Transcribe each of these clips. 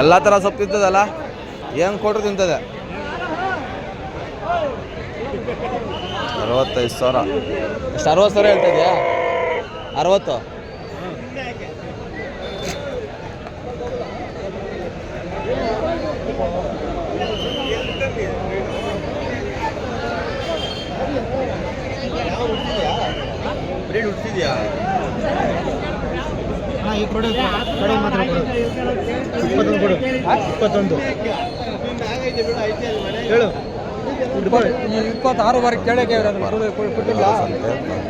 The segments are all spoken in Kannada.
ಎಲ್ಲ ಥರ ಸೊಪ್ಪು ತಿಂತದಲ್ಲ? ಏನು ಕೊಟ್ಟರು ತಿಂತದೆ? ಅರವತ್ತೈದು ಸಾವಿರ. ಎಷ್ಟು ಅರವತ್ತು ಸಾವಿರ ಹೇಳ್ತಾ ಇದೆಯಾ? ಅರವತ್ತು? ಈ ಕೊಡು. ಕಡೆ ಮಾತ್ರ ಕೊಡು. ಇಪ್ಪತ್ತೊಂದು ಕೊಡು. ಇಪ್ಪತ್ತೊಂದು. ಹೇಳು. ಇಪ್ಪತ್ತಾರುವರೆಗೆ ಕೆಳಗೆ ಕೊಟ್ಟಿಲ್ಲ.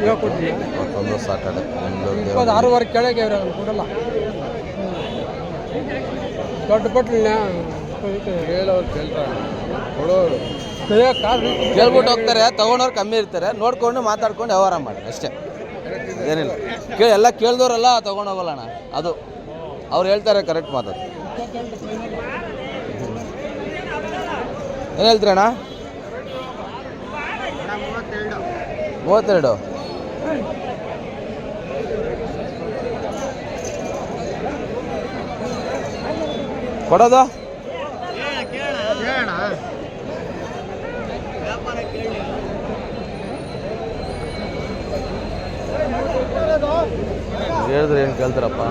ಇವಾಗ ಕೊಡ್ತೀನಿ ಮತ್ತೊಂದು ಸಾಟರ್ಡೆ ಇಪ್ಪತ್ತಾರುವರೆಗೆ ಕೆಳಗೆ ಇರೋದು ಕೊಡಲ್ಲ. ದೊಡ್ಡ ಕೇಳ್ತಾರೆ. ಕೊಡೋರು. ಕೇಳ್ಬಿಟ್ಟು ಹೋಗ್ತಾರೆ ತಗೊಂಡವ್ರು ಕಮ್ಮಿ ಇರ್ತಾರೆ. ನೋಡ್ಕೊಂಡು ಮಾತಾಡ್ಕೊಂಡು ವ್ಯವಹಾರ ಮಾಡಿ ಅಷ್ಟೇ. ಏನಿಲ್ಲ. ಕೇಳಿ, ಎಲ್ಲ ಕೇಳ್ದವ್ರಲ್ಲ ತಗೊಂಡೋಗಲ್ಲ ಅಣ್ಣ ಅದು. ಅವ್ರು ಹೇಳ್ತಾರೆ ಕರೆಕ್ಟ್ ಮಾತಾಡ್ತಾರೆ ಏನು ಹೇಳ್ತೀರಣ್ಣ? ಮೂವತ್ತೆರಡು. ಕೊಡೋದು? ಹೇಳಿದ್ರೆ ಏನು ಕೇಳ್ತಾರಪ್ಪ?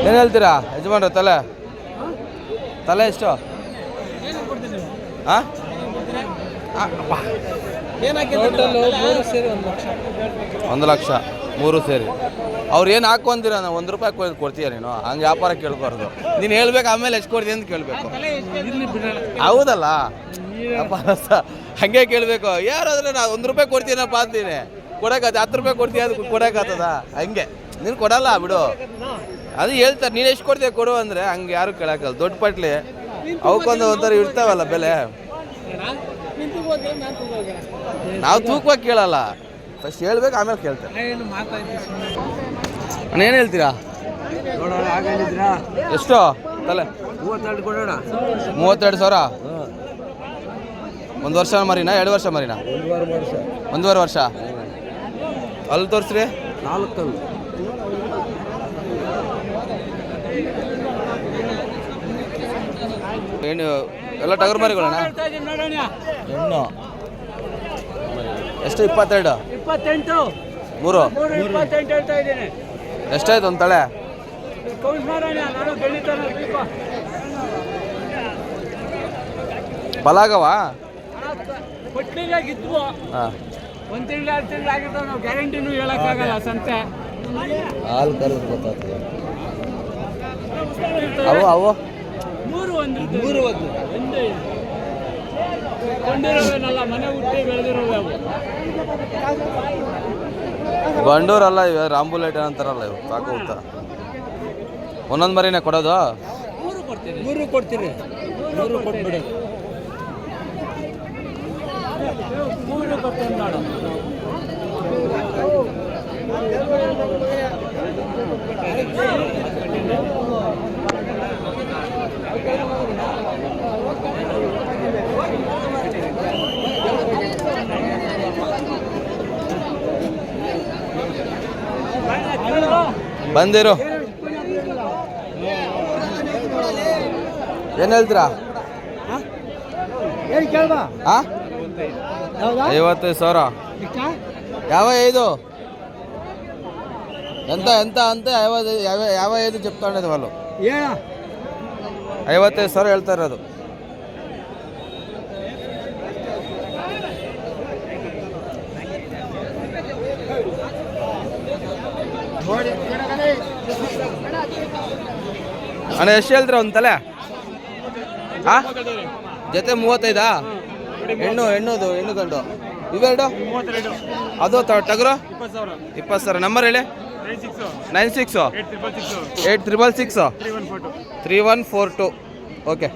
ಏನು ಹೇಳ್ತೀರಾ ಯಜಮಾನ್ರ ತಲೆ? ತಲೆ ಎಷ್ಟು? ಹಾಂ ಒಂದು ಲಕ್ಷ. ಮೂರು ಸೇರಿ. ಅವ್ರು ಏನು ಹಾಕೊಂತೀರ ನಾವು ಒಂದು ರೂಪಾಯಿ ಕೊಯ್ದು ಕೊಡ್ತೀಯ ನೀನು? ಹಂಗೆ ವ್ಯಾಪಾರ ಕೇಳ್ಬಾರ್ದು. ನೀನು ಹೇಳ್ಬೇಕು ಆಮೇಲೆ ಎಷ್ಟು ಕೊಡ್ತೀಯ ಅಂತ ಕೇಳಬೇಕು. ಹೌದಲ್ಲ? ವ್ಯಾಪಾರಸ್ಥ ಹಂಗೆ ಕೇಳಬೇಕು. ಯಾರಾದ್ರೆ ನಾ ಒಂದು ರೂಪಾಯಿ ಕೊಡ್ತೀನಪ್ಪ ಅಂತೀನಿ. ಕೊಡಕ್ಕೆ ಹತ್ತು ರೂಪಾಯಿ ಕೊಡ್ತೀಯ ಅದು ಕೊಡಕ್ಕಾಗ್ತದ ಹಂಗೆ. ನೀನು ಕೊಡಲ್ಲ ಬಿಡು. ಅದು ಹೇಳ್ತಾರೆ ನೀನು ಎಷ್ಟು ಕೊಡ್ತೀಯ ಕೊಡು ಅಂದರೆ ಹಂಗೆ ಯಾರು ಕೇಳೋಕ್ಕಲ್ಲ. ದೊಡ್ಡ ಪಟ್ಲಿ. ಅವಕ್ಕೊಂದು ಒಂಥರ ಇರ್ತಾವಲ್ಲ ಬೆಲೆ. ನಾವು ತೂಕವಾಗಿ ಕೇಳಲ್ಲ. ಫಸ್ಟ್ ಹೇಳ್ಬೇಕು ಆಮೇಲೆ ಕೇಳ್ತಾರೆ ಅಣ್ಣ ಏನು ಹೇಳ್ತೀರಾ? ನೋಡೋಣ ಆಗಲಿದ್ರಾ ಎಷ್ಟು? ತಲೆ. ಮೂವತ್ತೆರಡು ಕೊಡೋಣ. ಮೂವತ್ತೆರಡು ಸಾವಿರ? ಒಂದು ವರ್ಷ ಮರಿನಾ ಎರಡು ವರ್ಷ ಮರಿನಾ? ಒಂದುವರೆ ವರ್ಷ. ಒಂದೂವರೆ ವರ್ಷ? ಅಲ್ಲಿ ತೋರಿಸ್ರಿ. ನಾಲ್ಕಲ್ಲಿ ಏನು ಎಲ್ಲ ಟಗರು ಮರಿಗಳಣ್ಣ ಹೆಣ್ಣು ಎಷ್ಟು ಇಪ್ಪತ್ತೆರಡು? ಇಪ್ಪತ್ತೆಂಟು. ಮೂರು. ಮೂರು ಇಪ್ಪತ್ತೆಂಟು ಹೇಳ್ತಾ ಇದ್ದೀನಿ. ಎಷ್ಟಾಯ್ತು ಒಂದು ತಳೆ? ಕೌಂಟ್ ಮಾಡೋಣ ನಾನು ಬೆಳಿತಾನೆ ಬಲಾಗವ? ಕೊಟ್ಟಿಗಾಗಿದ್ವು ಹಾಂ. ಒಂದು ತಿಂಗಳು ಎರಡು ತಿಂಗಳು ಆಗಿರ್ತಾವೆ ನಾವು ಗ್ಯಾರಂಟಿನೂ ಹೇಳೋಕ್ಕಾಗಲ್ಲ ಸಂತೆ. ಹಾಲು ಕರೆದು ಗೊತ್ತಾಗ್ತದೆ. ಅವು ಅವು. ಮೂರು ಒಂದು. ಮೂರು ಒಂದು. ಒಂದೇ. ಮನೆ ಹುಟ್ಟಿ ಬೆಳೆದಿರೋವೆ ಅವು ಬಂಡೂರಲ್ಲ ಇವೆ ರಾಂಬುಲೇಟ್ ಅಂತಾರಲ್ಲ ಇವು ಸಾಕು ಊಟ ಒಂದೊಂದು ಮರಿನೇ ಕೊಡೋದು? ಮೂರು ಕೊಡ್ತೀನಿ. ಮೂರು ಕೊಡ್ತೀನಿ ಮೂರು ಕೊಟ್ಬಿಡಿ. ಮೂರು ಕೊಡ್ತೀನಿ ಬಂದಿರು ಏನು ಹೇಳ್ತೀರಾ ಏನು ಕೇಳ್ಬಾ ಆ ಹೌದಾ ಐವತ್ತೈದು ಸಾವಿರ ಯಾವ ఐదు ఎంత ఎంత అంతే యాభై యాభై యాభై ఐదు చెప్తా ఉండేది వాళ్ళు ಹೇಳ ಐವತ್ತೈದು ಸಾವಿರ ಹೇಳ್ತಾ ಅಣ್ಣ ಎಷ್ಟು ಹೇಳ್ತೀರ ಒಂದು ತಲೆ? ಹಾ ಜೊತೆ ಮೂವತ್ತೈದಾ? ಹೆಣ್ಣು ಹೆಣ್ಣುದು ಹೆಣ್ಣು ಗಂಡು ಇವೆರಡು ಅದು ಟಗರು? ಇಪ್ಪತ್ತು ಸಾವಿರ. ನಂಬರ್ ಹೇಳಿ. Nine six nine six eight triple six eight triple six three one four two okay